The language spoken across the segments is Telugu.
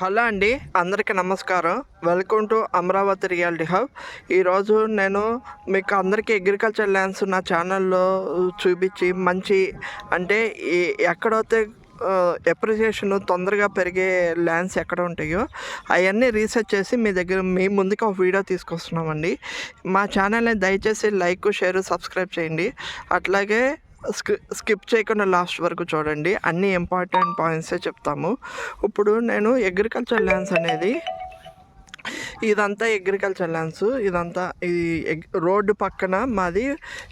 హలో అండి అందరికీ నమస్కారం. Welcome to Amaravati reality hub ఈరోజు నేను మీకు అందరికీ అగ్రికల్చర్ ల్యాండ్స్ నా ఛానల్లో చూపించి మంచి అంటే ఈ ఎక్కడైతే ఎప్రిసియేషన్ తొందరగా పెరిగే ల్యాండ్స్ ఎక్కడ ఉంటాయో అవన్నీ రీసెర్చ్ చేసి మీ దగ్గర మీ ముందుకు ఒక వీడియో తీసుకొస్తున్నామండి. మా ఛానల్ని దయచేసి లైక్ షేర్ సబ్స్క్రైబ్ చేయండి. అట్లాగే స్కిప్ చేయకుండా లాస్ట్ వరకు చూడండి. అన్ని ఇంపార్టెంట్ పాయింట్సే చెప్తాము. ఇప్పుడు నేను అగ్రికల్చర్ ల్యాండ్స్ అనేది ఇదంతా అగ్రికల్చర్ ల్యాండ్స్ ఇదంతా ఇది ఎగ్ రోడ్డు పక్కన మాది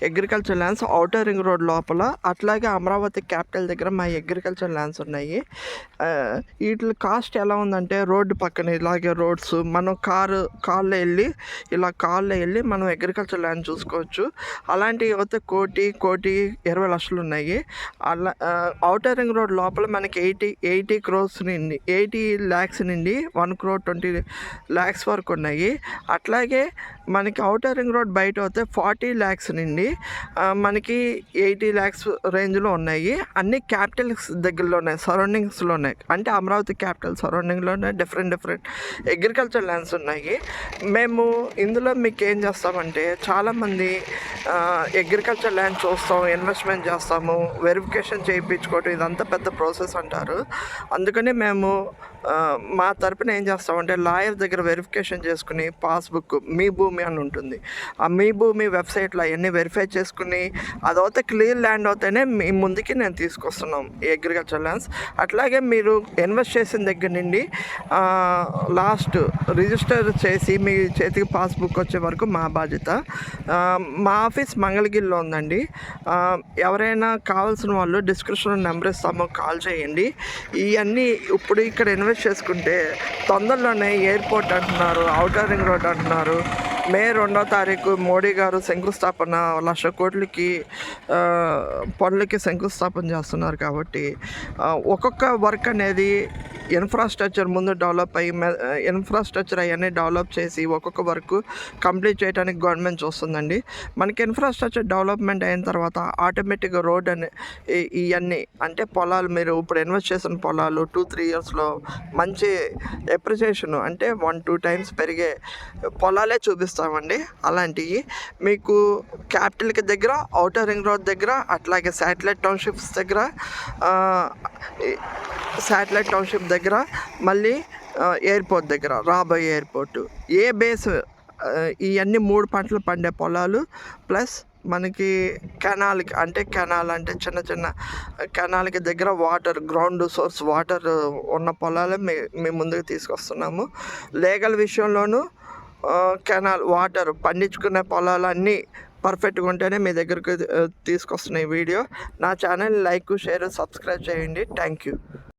agriculture lands outer ring road లోపల. అట్లాగే అమరావతి క్యాపిటల్ దగ్గర మా అగ్రికల్చర్ ల్యాండ్స్ ఉన్నాయి. వీటి కాస్ట్ ఎలా ఉందంటే రోడ్డు పక్కన ఇలాగే రోడ్స్ మనం కారు కార్లో వెళ్ళి ఇలా కార్లో వెళ్ళి మనం అగ్రికల్చర్ ల్యాండ్ చూసుకోవచ్చు. అలాంటివి అయితే కోటి కోటి ఇరవై లక్షలు ఉన్నాయి. అలా ఔటర్ రింగ్ రోడ్ లోపల మనకి ఎయిటీ ఎయిటీ క్రోర్స్ నుండి ఎయిటీ ల్యాక్స్ నుండి వన్ క్రోర్ ట్వంటీ ల్యాక్స్ వరకు ఉన్నాయి. అట్లాగే మనకి ఔటర్ రింగ్ రోడ్ బయట వస్తే ఫార్టీ ల్యాక్స్ నుండి మనకి ఎయిటీ ల్యాక్స్ రేంజ్లో ఉన్నాయి. అన్ని క్యాపిటల్స్ దగ్గరలో ఉన్నాయి సరౌండింగ్స్లో ఉన్నాయి. అంటే అమరావతి క్యాపిటల్ సరౌండింగ్లోనే డిఫరెంట్ డిఫరెంట్ అగ్రికల్చర్ ల్యాండ్స్ ఉన్నాయి. మేము ఇందులో మీకు ఏం చేస్తామంటే చాలామంది అగ్రికల్చర్ ల్యాండ్ చూస్తాం ఇన్వెస్ట్మెంట్ చేస్తాము వెరిఫికేషన్ చేయించుకోవటం ఇదంతా పెద్ద ప్రాసెస్ అంటారు. అందుకని మేము మా తరపున ఏం చేస్తామంటే లాయర్ దగ్గర వెరిఫికేషన్ చేసుకుని పాస్బుక్ మీ భూమి అని ఉంటుంది. ఆ మీ భూమి వెబ్సైట్లో అవన్నీ వెరిఫై చేసుకుని అదవుతే క్లియర్ ల్యాండ్ అవుతేనే మీ ముందుకి నేను తీసుకొస్తున్నాం ఈ అగ్రికల్చర్ ల్యాండ్స్ అట్లాగే మీరు ఇన్వెస్ట్ చేసిన దగ్గర నుండి లాస్ట్ రిజిస్టర్ చేసి మీ చేతికి పాస్బుక్ వచ్చే వరకు మా బాధ్యత. మా ఆఫీస్ మంగళగిరిలో ఉందండి. ఎవరైనా కావాల్సిన వాళ్ళు డిస్క్రిప్షన్లో నెంబర్ ఇస్తాము కాల్ చేయండి. ఇవన్నీ ఇప్పుడు ఇక్కడ ఇన్వెస్ట్ చేసుకుంటే తొందరలోనే ఎయిర్పోర్ట్ అంటున్నారు ఔటర్ రింగ్ రోడ్ అంటున్నారు. మే రెండో తారీఖు మోడీ గారు శంకుస్థాపన లక్ష కోట్లకి పనులకి శంకుస్థాపన చేస్తున్నారు కాబట్టి ఒక్కొక్క వర్క్ అనేది ఇన్ఫ్రాస్ట్రక్చర్ ముందు డెవలప్ అయ్యి ఇన్ఫ్రాస్ట్రక్చర్ అవన్నీ డెవలప్ చేసి ఒక్కొక్క వర్క్ కంప్లీట్ చేయడానికి గవర్నమెంట్ చూస్తుందండి. మనకి ఇన్ఫ్రాస్ట్రక్చర్ డెవలప్మెంట్ అయిన తర్వాత ఆటోమేటిక్గా రోడ్ అని ఈ- ఇవన్నీ అంటే పొలాలు మీరు ఇప్పుడు ఇన్వెస్ట్ చేసిన పొలాలు టూ త్రీ ఇయర్స్లో మంచి ఎప్రిసియేషన్ అంటే వన్ టూ టైమ్స్ పెరిగే పొలాలే చూపిస్తామండి. అలాంటివి మీకు క్యాపిటల్కి దగ్గర ఔటర్ రింగ్ రోడ్ దగ్గర అట్లాగే శాటిలైట్ టౌన్షిప్స్ దగ్గర శాటిలైట్ టౌన్షిప్ దగ్గర మళ్ళీ ఎయిర్పోర్ట్ దగ్గర రాబోయే ఎయిర్పోర్ట్ ఏ బేస్ ఇవన్నీ మూడు పంటలు పండే పొలాలు ప్లస్ మనకి కెనాల్కి అంటే కెనాల్ అంటే చిన్న చిన్న కెనాల్కి దగ్గర వాటర్ గ్రౌండ్ సోర్స్ వాటర్ ఉన్న పొలాలే మే మేము ముందుకు తీసుకొస్తున్నాము. లేగల్ విషయంలోనూ కెనాల్ వాటర్ పండించుకునే పొలాలన్నీ పర్ఫెక్ట్గా ఉంటేనే మీ దగ్గరకు తీసుకొస్తున్నాయి వీడియో నా ఛానల్ లైక్ షేర్ సబ్స్క్రైబ్ చేయండి. Thank you